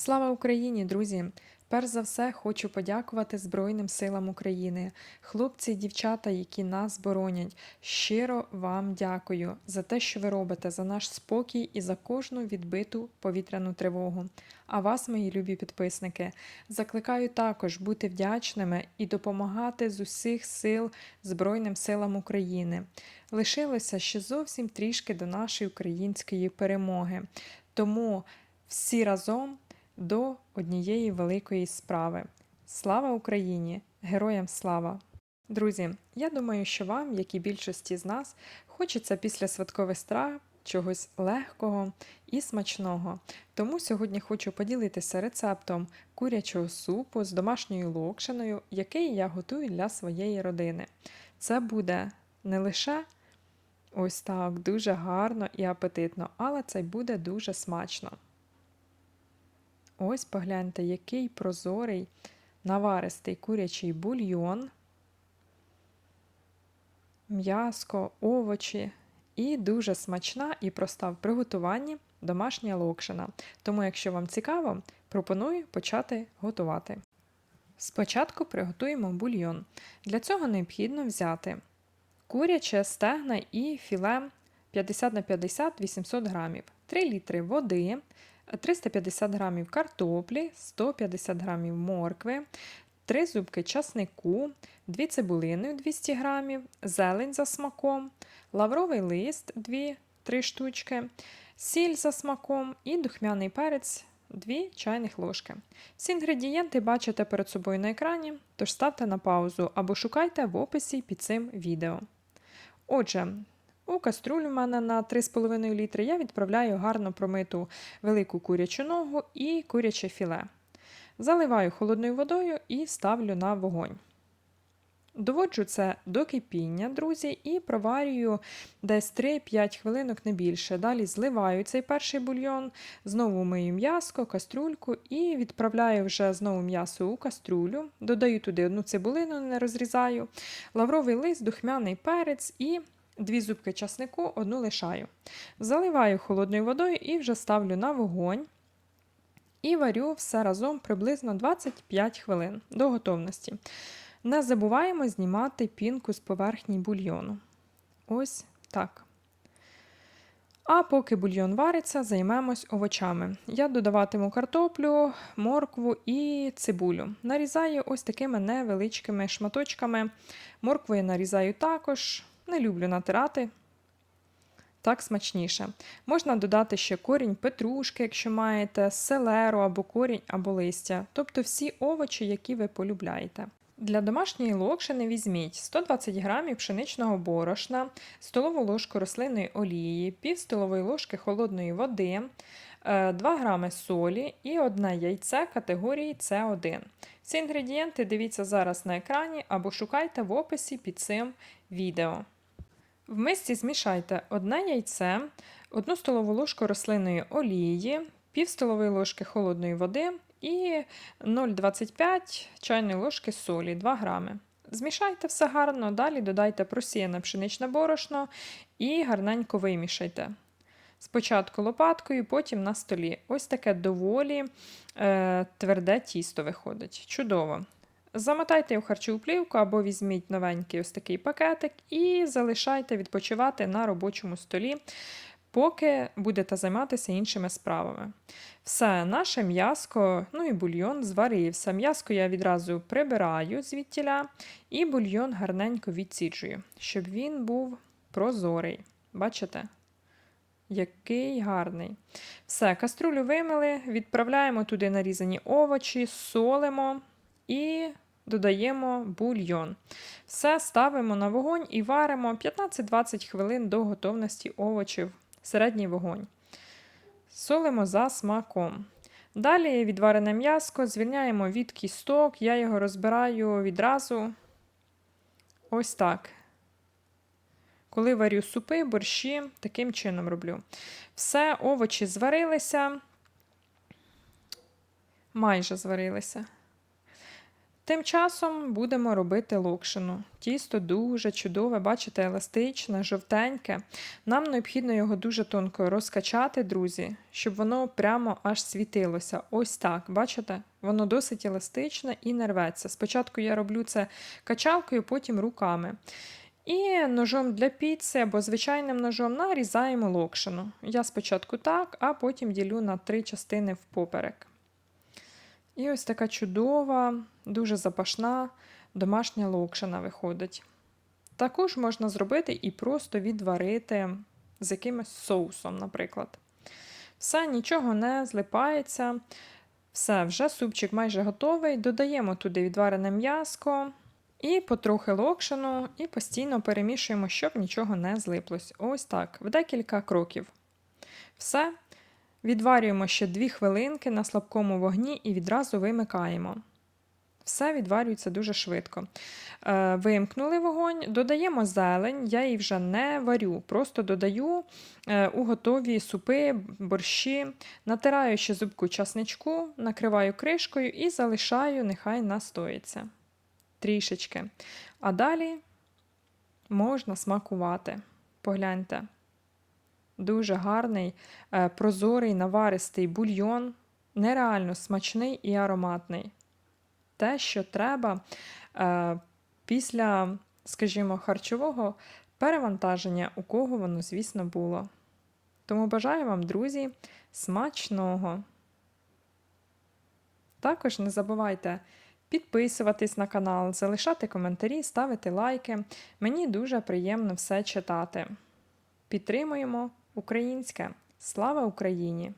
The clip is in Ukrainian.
Слава Україні, друзі! Перш за все, хочу подякувати Збройним силам України, хлопці і дівчата, які нас боронять. Щиро вам дякую за те, що ви робите, за наш спокій і за кожну відбиту повітряну тривогу. А вас, мої любі підписники, закликаю також бути вдячними і допомагати з усіх сил Збройним силам України. Лишилося ще зовсім трішки до нашої української перемоги. Тому всі разом до однієї великої справи. Слава Україні! Героям слава! Друзі, я думаю, що вам, як і більшості з нас, хочеться після святкових страв чогось легкого і смачного. Тому сьогодні хочу поділитися рецептом курячого супу з домашньою локшиною, який я готую для своєї родини. Це буде не лише ось так дуже гарно і апетитно, але це буде дуже смачно. Ось погляньте, який прозорий наваристий курячий бульйон, м'яско, овочі і дуже смачна і проста в приготуванні домашня локшина. Тому, якщо вам цікаво, пропоную почати готувати. Спочатку приготуємо бульйон. Для цього необхідно взяти куряче стегна і філе 50 на 50 800 грамів, 3 літри води, 350 грамів картоплі, 150 грамів моркви, 3 зубки часнику, 2 цибулини 200 грамів, зелень за смаком, лавровий лист 2-3 штучки, сіль за смаком і духмяний перець 2 чайних ложки. Всі інгредієнти бачите перед собою на екрані, тож ставте на паузу або шукайте в описі під цим відео. Отже, у каструлю в мене на 3,5 літри я відправляю гарно промиту велику курячу ногу і куряче філе. Заливаю холодною водою і ставлю на вогонь. Доводжу це до кипіння, друзі, і проварюю десь 3-5 хвилинок не більше. Далі зливаю цей перший бульйон, знову мию м'яско, каструльку і відправляю вже знову м'ясо у каструлю. Додаю туди одну цибулину, не розрізаю, лавровий лист, духмяний перець і Дві зубки часнику, одну лишаю. Заливаю холодною водою і вже ставлю на вогонь. І варю все разом приблизно 25 хвилин до готовності. Не забуваємо знімати пінку з поверхні бульйону. Ось так. А поки бульйон вариться, займемось овочами. Я додаватиму картоплю, моркву і цибулю. Нарізаю ось такими невеличкими шматочками. Моркву я нарізаю також. Не люблю натирати. Так смачніше. Можна додати ще корінь петрушки, якщо маєте, селеру або корінь, або листя, тобто всі овочі, які ви полюбляєте. Для домашньої локшини візьміть 120 г пшеничного борошна, столову ложку рослинної олії, пів столової ложки холодної води, 2 е, грами солі і одне яйце категорії С1. Ці інгредієнти дивіться зараз на екрані або шукайте в описі під цим відео. В мисці змішайте одне яйце, 1 столову ложку рослинної олії, пів столової ложки холодної води і 0,25 чайної ложки солі 2 грами. Змішайте все гарно, далі додайте просіяне пшеничне борошно і гарненько вимішайте. Спочатку лопаткою, потім на столі. Ось таке доволі е, тверде тісто виходить. Чудово. Замотайте в харчову плівку або візьміть новенький ось такий пакетик і залишайте відпочивати на робочому столі, поки будете займатися іншими справами. Все, наше м'яско, ну і бульйон зварився. М'яско я відразу прибираю звідтіля і бульйон гарненько відсіджую, щоб він був прозорий. Бачите? Який гарний. Все, каструлю вимили, відправляємо туди нарізані овочі, солимо і додаємо бульйон. Все ставимо на вогонь і варимо 15-20 хвилин до готовності овочів середній вогонь. Солимо за смаком. Далі відварене м'яско звільняємо від кісток, я його розбираю відразу. Ось так. Коли варю супи, борщі, таким чином роблю. Все, овочі зварилися, майже зварилися. Тим часом будемо робити локшину. Тісто дуже чудове, бачите, еластичне, жовтеньке. Нам необхідно його дуже тонко розкачати, друзі, щоб воно прямо аж світилося. Ось так, бачите? Воно досить еластичне і не рветься. Спочатку я роблю це качалкою, потім руками. І ножом для піци або звичайним ножом нарізаємо локшину. Я спочатку так, а потім ділю на три частини впоперек. І ось така чудова, дуже запашна домашня локшина виходить. Також можна зробити і просто відварити з якимось соусом, наприклад. Все, нічого не злипається. Все, вже супчик майже готовий. Додаємо туди відварене м'яско і потрохи локшину, і постійно перемішуємо, щоб нічого не злиплось. Ось так, в декілька кроків. Все. Відварюємо ще 2 хвилинки на слабкому вогні і відразу вимикаємо. Все відварюється дуже швидко. Е, вимкнули вогонь, додаємо зелень, я її вже не варю, просто додаю е, у готові супи, борщі, натираю ще зубку часничку, накриваю кришкою і залишаю, нехай настоїться трішечки. А далі можна смакувати. Погляньте. Дуже гарний, е, прозорий, наваристий бульйон, нереально смачний і ароматний. Те, що треба е, після, скажімо, харчового перевантаження, у кого воно, звісно, було. Тому бажаю вам, друзі, смачного. Також не забувайте підписуватись на канал, залишати коментарі, ставити лайки. Мені дуже приємно все читати. Підтримуємо українське. Слава Україні!